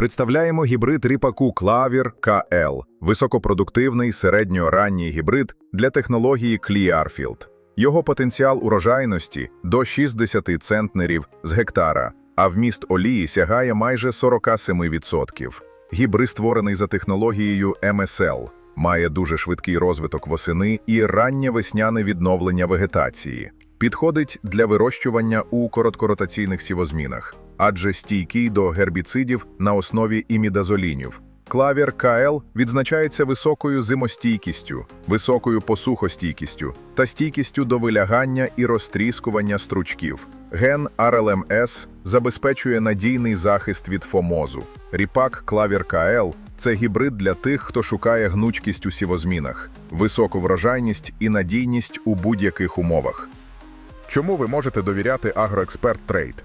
Представляємо гібрид ріпаку Клавір КЛ, високопродуктивний середньоранній гібрид для технології Clearfield. Його потенціал урожайності до 60 центнерів з гектара, а вміст олії сягає майже 47%. Гібрид створений за технологією MSL, має дуже швидкий розвиток восени і раннє весняне відновлення вегетації. Підходить для вирощування у короткоротаційних сівозмінах, адже стійкий до гербіцидів на основі імідазолінів. Клавір КЛ відзначається високою зимостійкістю, високою посухостійкістю та стійкістю до вилягання і розтріскування стручків. Ген RLMS забезпечує надійний захист від фомозу. Ріпак Клавір КЛ це гібрид для тих, хто шукає гнучкість у сівозмінах, високу врожайність і надійність у будь-яких умовах. Чому ви можете довіряти Агроексперт Трейд?